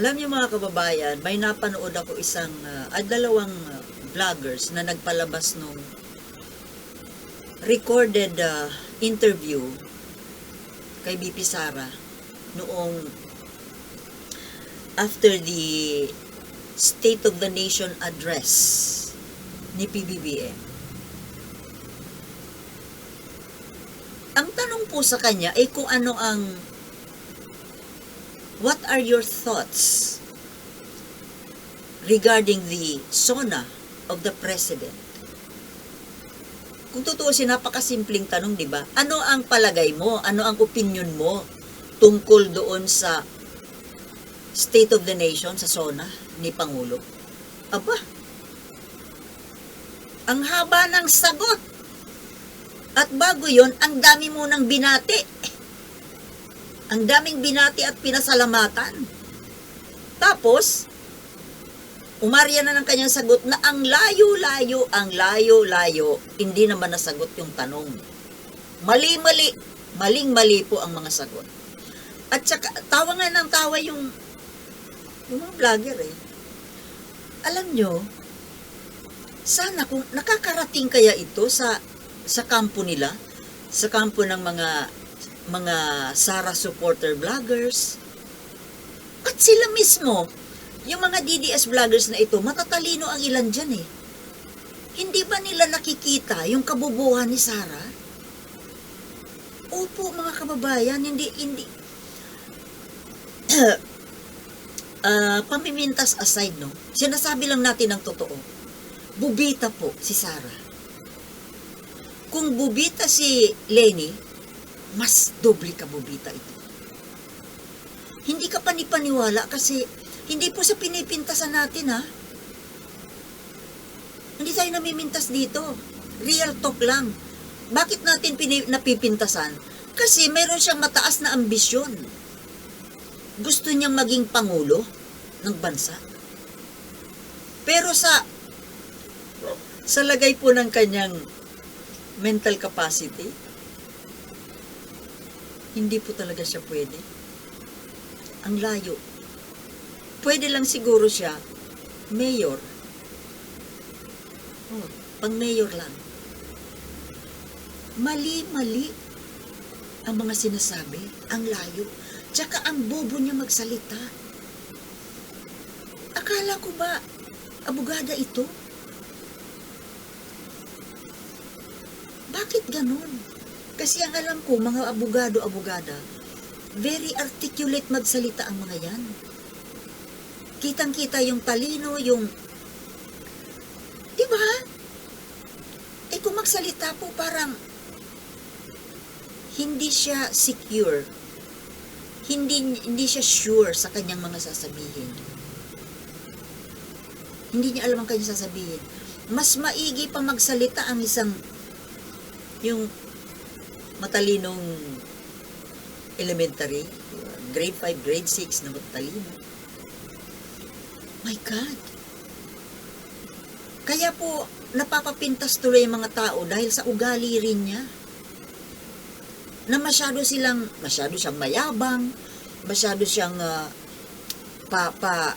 Alam niyo mga kababayan, may napanood ako isang, uh, ah, dalawang ah, vloggers na nagpalabas nung recorded ah, interview kay BP Sara noong after the State of the Nation address ni PBBM. Ang tanong po sa kanya ay kung ano ang what are your thoughts regarding the SONA of the President? Kung tutuusin, napakasimpleng tanong, di ba? Ano ang palagay mo? Ano ang opinion mo tungkol doon sa State of the Nation, sa SONA ni Pangulo? Aba, ang haba ng sagot. At bago yon, ang dami mo ng binati. Ang daming binati at pinasalamatan. Tapos, umarya na ng kanyang sagot na ang layo-layo, ang layo-layo, hindi naman nasagot yung tanong. Mali-mali, maling-mali po ang mga sagot. At saka, tawa nga ng tawa yung, yung mga vlogger eh. Alam nyo, sana kung nakakarating kaya ito sa sa kampo nila, sa kampo ng mga mga Sara supporter vloggers. At sila mismo, yung mga DDS vloggers na ito, matatalino ang ilan dyan eh. Hindi ba nila nakikita yung kabubuhan ni Sara? Opo, mga kababayan, hindi, hindi. Ah, pamimintas aside, no? Sinasabi lang natin ang totoo. Bubita po si Sara. Kung bubita si Lenny, mas doble ka bubita ito. Hindi ka panipaniwala kasi hindi po sa pinipintasan natin ha. Hindi tayo namimintas dito. Real talk lang. Bakit natin napipintasan? Kasi meron siyang mataas na ambisyon. Gusto niyang maging pangulo ng bansa. Pero sa sa lagay po ng kanyang mental capacity, hindi po talaga siya pwede. Ang layo. Pwede lang siguro siya, mayor. Oh, pang mayor lang. Mali-mali ang mga sinasabi, ang layo. Tsaka ang bobo niya magsalita. Akala ko ba, abogada ito? Bakit ganun? Kasi ang alam ko, mga abogado-abogada, very articulate magsalita ang mga yan. Kitang-kita yung talino, yung... Di ba? Eh kung magsalita po parang hindi siya secure. Hindi, hindi siya sure sa kanyang mga sasabihin. Hindi niya alam ang kanyang sasabihin. Mas maigi pa magsalita ang isang yung matalinong elementary, grade 5, grade 6 na matalino. My God! Kaya po, napapapintas tuloy ang mga tao dahil sa ugali rin niya. Na masyado silang, masyado siyang mayabang, masyado siyang uh, pa, pa,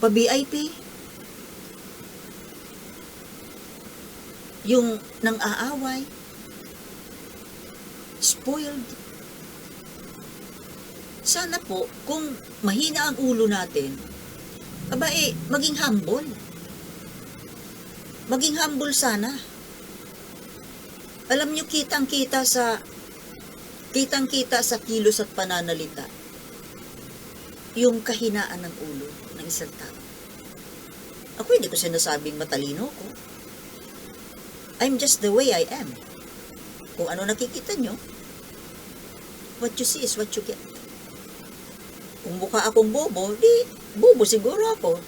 pa VIP. Yung nang aaway, spoiled. Sana po, kung mahina ang ulo natin, aba eh, maging humble. Maging humble sana. Alam nyo, kitang-kita sa kitang-kita sa kilos at pananalita yung kahinaan ng ulo ng isang tao. Ako hindi ko sinasabing matalino ko. I'm just the way I am. Kung ano nakikita nyo, what you see is what you get. Kung mukha akong bobo, di, bobo siguro ako.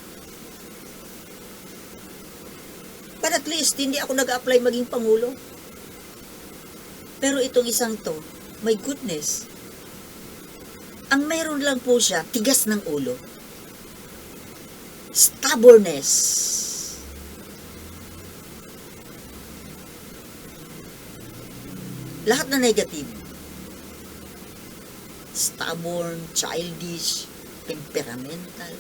But at least, hindi ako nag-apply maging pangulo. Pero itong isang to, my goodness, ang mayroon lang po siya, tigas ng ulo. Stubbornness. Lahat na negative. Stubborn, childish, temperamental.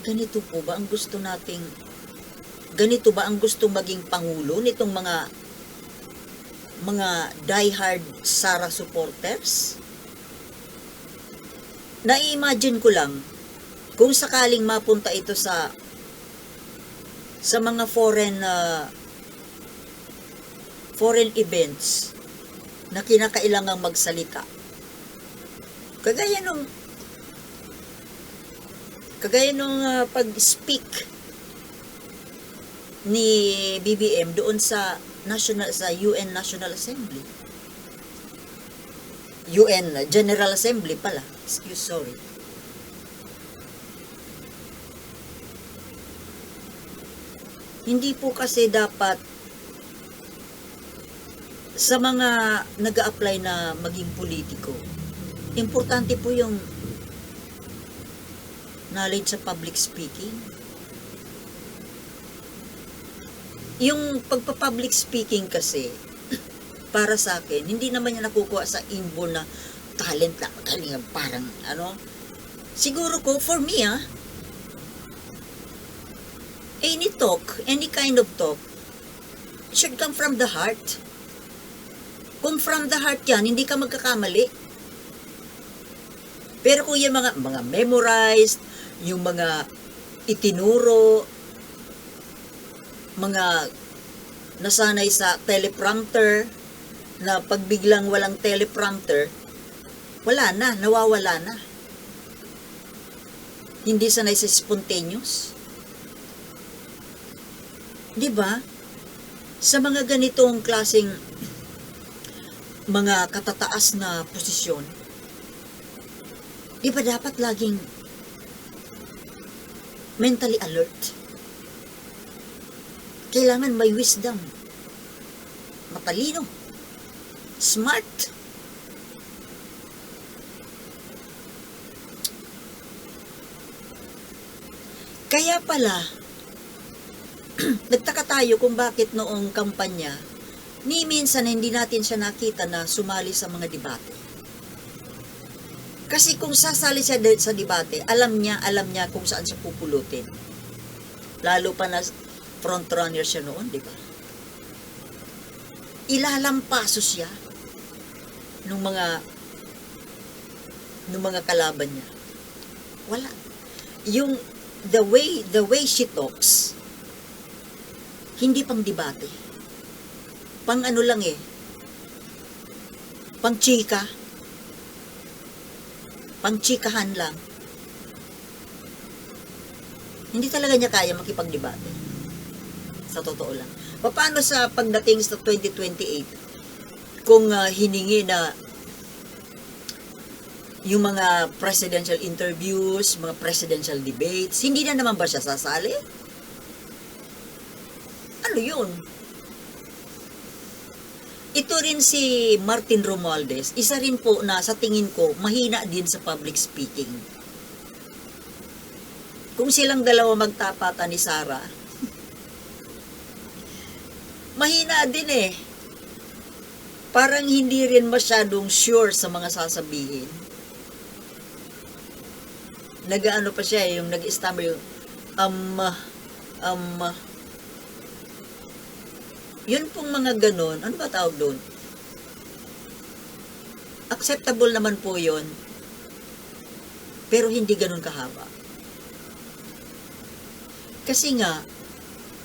Ganito po ba ang gusto nating ganito ba ang gusto maging pangulo nitong mga mga diehard Sara supporters? Na-imagine ko lang kung sakaling mapunta ito sa sa mga foreign uh, foreign events na kinakailangang magsalita. Kagaya nung kagaya nung uh, pag-speak ni BBM doon sa national sa UN National Assembly. UN General Assembly pala. Excuse sorry. Hindi po kasi dapat sa mga nag apply na maging politiko, importante po yung knowledge sa public speaking. Yung pagpa-public speaking kasi, para sa akin, hindi naman niya nakukuha sa inborn na talent na galing parang ano. Siguro ko, for me ah, any talk, any kind of talk, should come from the heart. Kung from the heart yan, hindi ka magkakamali. Pero kung yung mga, mga memorized, yung mga itinuro, mga nasanay sa teleprompter, na pag biglang walang teleprompter, wala na, nawawala na. Hindi sanay sa spontaneous. 'Di ba? Sa mga ganitong klasing mga katataas na posisyon, di ba dapat laging mentally alert? Kailangan may wisdom. Matalino. Smart. Kaya pala, nagtaka tayo kung bakit noong kampanya, ni minsan hindi natin siya nakita na sumali sa mga debate. Kasi kung sasali siya sa debate, alam niya, alam niya kung saan siya pupulutin. Lalo pa na frontrunner siya noon, di ba? Ilalampaso siya nung mga nung mga kalaban niya. Wala. Yung the way the way she talks hindi pang debate. Pang ano lang eh. Pang chika. Pang chikahan lang. Hindi talaga niya kaya makipagdebate. Sa totoo lang. Paano sa pagdating sa 2028 kung ah, hiningi na yung mga presidential interviews, mga presidential debates, hindi na naman ba siya sasali? Ano yun? Ito rin si Martin Romualdez, isa rin po na sa tingin ko mahina din sa public speaking. Kung silang dalawa magtapatan ni Sarah, mahina din eh. Parang hindi rin masyadong sure sa mga sasabihin. Nagaano pa siya eh, yung nag-stammer yung um, um, yun pong mga ganun, ano ba tawag doon? Acceptable naman po yun, pero hindi ganun kahaba. Kasi nga,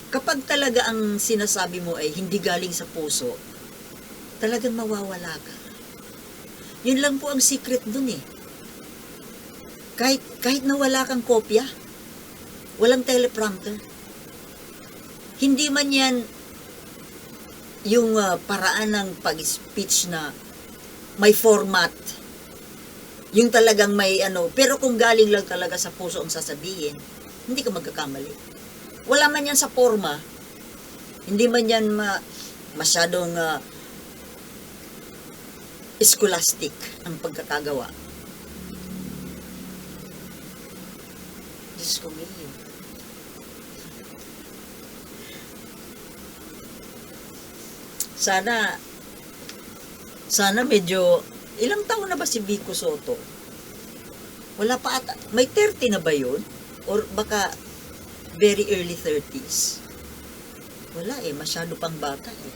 kapag talaga ang sinasabi mo ay hindi galing sa puso, talagang mawawala ka. Yun lang po ang secret dun eh. Kahit, kahit na wala kang kopya, walang teleprompter, hindi man yan yung ah, paraan ng pag-speech na may format. Yung talagang may ano, pero kung galing lang talaga sa puso ang sasabihin, hindi ka magkakamali. Wala man yan sa forma, hindi man yan ma, masyadong ah, scholastic ang pagkakagawa. Diyos ko, Mio. Sana Sana medyo, ilang taon na ba si Vico Soto? Wala pa ata, may 30 na ba yun? Or baka very early 30s? Wala eh, masyado pang bata eh.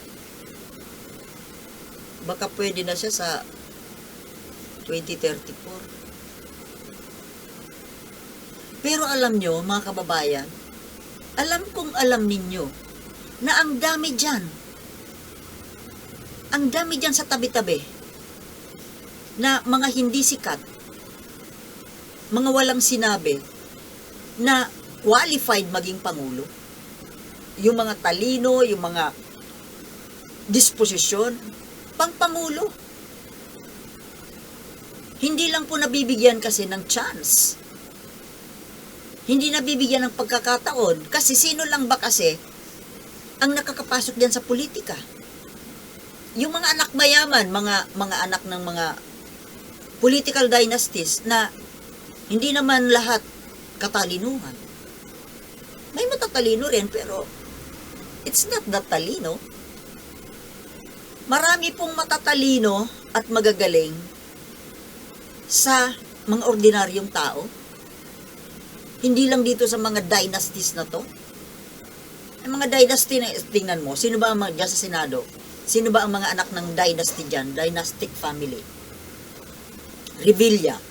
Baka pwede na siya sa 2034. Pero alam nyo, mga kababayan, alam kong alam ninyo na ang dami dyan, ang dami dyan sa tabi-tabi na mga hindi sikat, mga walang sinabi, na qualified maging pangulo. Yung mga talino, yung mga disposisyon, pang. Hindi lang po nabibigyan kasi ng chance. Hindi nabibigyan ng pagkakataon kasi sino lang ba kasi ang nakakapasok diyan sa politika? Yung mga anak mayaman, mga mga anak ng mga political dynasties na hindi naman lahat katalinuhan. May matatalino rin pero it's not that talino. Marami pong matatalino at magagaling sa mga ordinaryong tao. Hindi lang dito sa mga dynasties na to. Ang mga dynasty na tingnan mo, sino ba ang mga sa Senado? Sino ba ang mga anak ng dynasty dyan? Dynastic family. Revilla.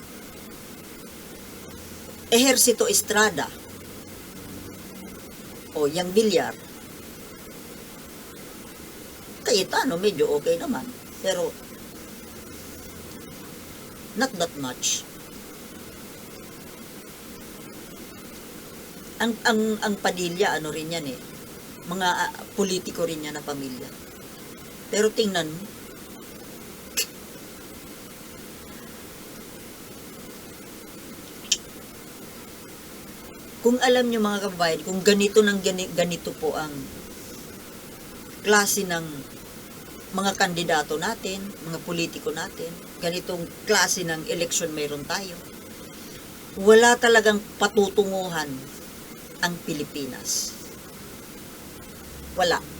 Ejercito Estrada. O, Yang Villar. Cayetano, medyo okay naman. Pero, not that much. Ang, ang, ang Padilla, ano rin yan eh. Mga ah, politiko rin yan na pamilya. Pero tingnan mo, kung alam nyo mga kababayan, kung ganito ng gani- ganito po ang klase ng mga kandidato natin, mga politiko natin, ganitong klase ng election mayroon tayo, wala talagang patutunguhan ang Pilipinas. Wala.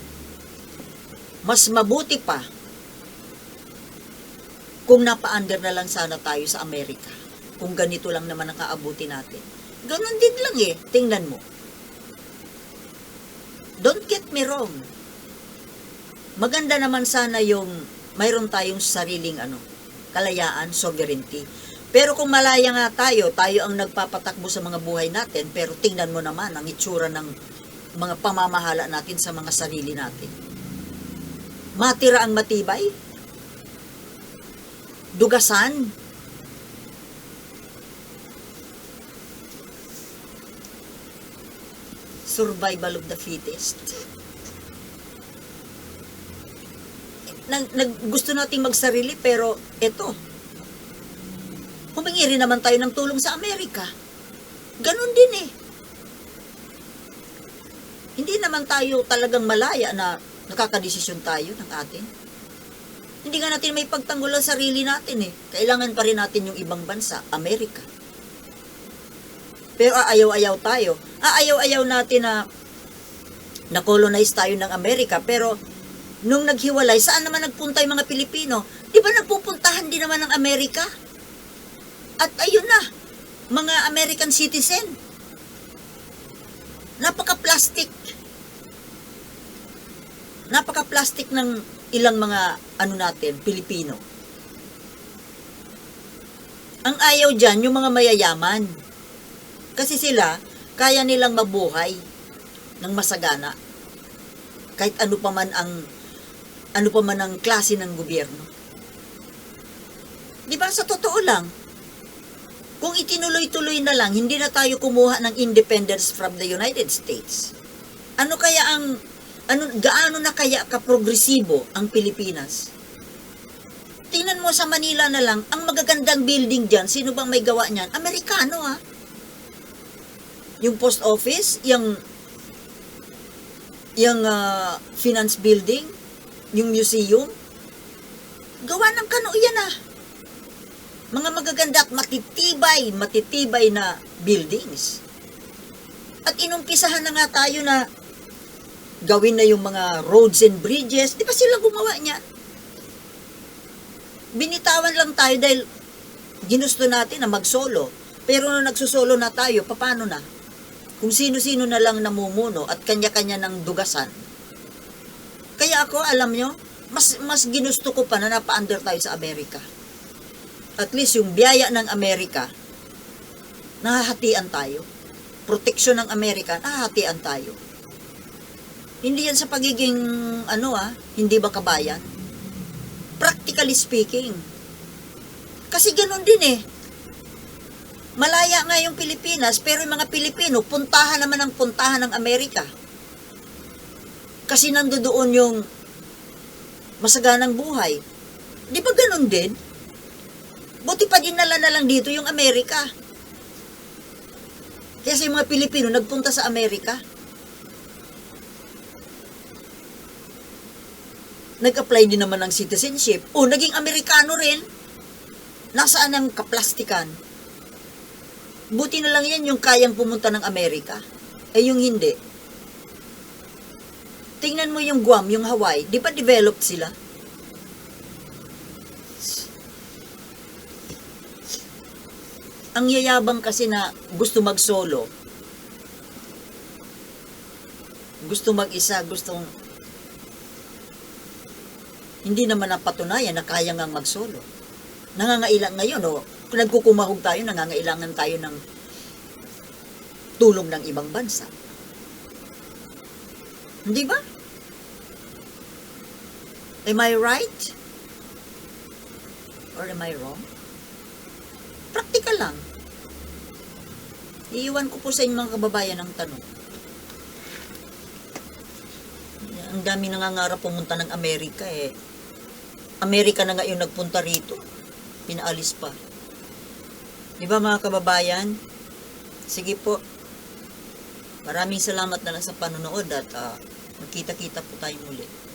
Mas mabuti pa kung napa-under na lang sana tayo sa Amerika. Kung ganito lang naman ang kaabuti natin. Ganon din lang eh. Tingnan mo. Don't get me wrong. Maganda naman sana yung mayroon tayong sariling ano, kalayaan, sovereignty. Pero kung malaya nga tayo, tayo ang nagpapatakbo sa mga buhay natin, pero tingnan mo naman ang itsura ng mga pamamahala natin sa mga sarili natin. Matira ang matibay? Dugasan? Survival of the fittest. Nag, nag, gusto nating magsarili pero eto, humingi rin naman tayo ng tulong sa Amerika. Ganon din eh. Hindi naman tayo talagang malaya na nakakadesisyon tayo ng atin. Hindi nga natin may pagtanggol ang sarili natin eh. Kailangan pa rin natin yung ibang bansa, Amerika. Pero aayaw-ayaw tayo. Aayaw-ayaw natin na na-colonize tayo ng Amerika. Pero nung naghiwalay, saan naman nagpunta yung mga Pilipino? Di ba nagpupuntahan din naman ng Amerika? At ayun na, mga American citizen. Napaka-plastic. Napaka-plastic ng ilang mga ano natin, Pilipino. Ang ayaw dyan, yung mga mayayaman. Kasi sila, kaya nilang mabuhay ng masagana. Kahit ano pa man ang ano pa man ang klase ng gobyerno. Di ba sa totoo lang, kung itinuloy-tuloy na lang, hindi na tayo kumuha ng independence from the United States. Ano kaya ang ano gaano na kaya kaprogresibo ang Pilipinas? Tingnan mo sa Manila na lang, ang magagandang building diyan, sino bang may gawa niyan? Amerikano ha. Yung post office, yung yung ah, finance building, yung museum, gawa ng kano yan ah. Mga magaganda at matitibay, matitibay na buildings. At inumpisahan na nga tayo na gawin na yung mga roads and bridges. Di ba sila gumawa niyan? binitawan lang tayo dahil ginusto natin na mag-solo. Pero nung nagsusolo na tayo, paano na? Kung sino-sino na lang namumuno at kanya-kanya ng dugasan. Kaya ako, alam nyo, mas, mas ginusto ko pa na napa-under tayo sa Amerika. At least yung biyaya ng Amerika, nahahatian tayo. Proteksyon ng Amerika, nahahatian tayo. Hindi yan sa pagiging, ano ah, hindi ba kabayan? Practically speaking. Kasi ganun din eh. Malaya nga yung Pilipinas, pero yung mga Pilipino, puntahan naman ang puntahan ng Amerika. Kasi nandoon yung masaganang buhay. Di ba ganun din? Buti pa dinala na lang dito yung Amerika. Kasi yung mga Pilipino nagpunta sa Amerika. Nag-apply din naman ng citizenship. O, naging Amerikano rin. Nasaan ang kaplastikan? Buti na lang yan yung kayang pumunta ng Amerika. Eh, yung hindi. Tingnan mo yung Guam, yung Hawaii. Di ba developed sila? Ang yayabang kasi na gusto mag-solo. Gusto mag-isa, gustong hindi naman napatunayan na kaya nga mag-solo. Nangangailang ngayon, o, kung nagkukumahog tayo, nangangailangan tayo ng tulong ng ibang bansa. Hindi ba? Am I right? Or am I wrong? Praktikal lang. Iiwan ko po sa inyong mga kababayan ang tanong. Ang dami nangangarap pumunta ng Amerika eh. Amerika na nga yung nagpunta rito. Pinaalis pa. Di ba mga kababayan? Sige po. Maraming salamat na lang sa panonood at ah, magkita-kita po tayo muli.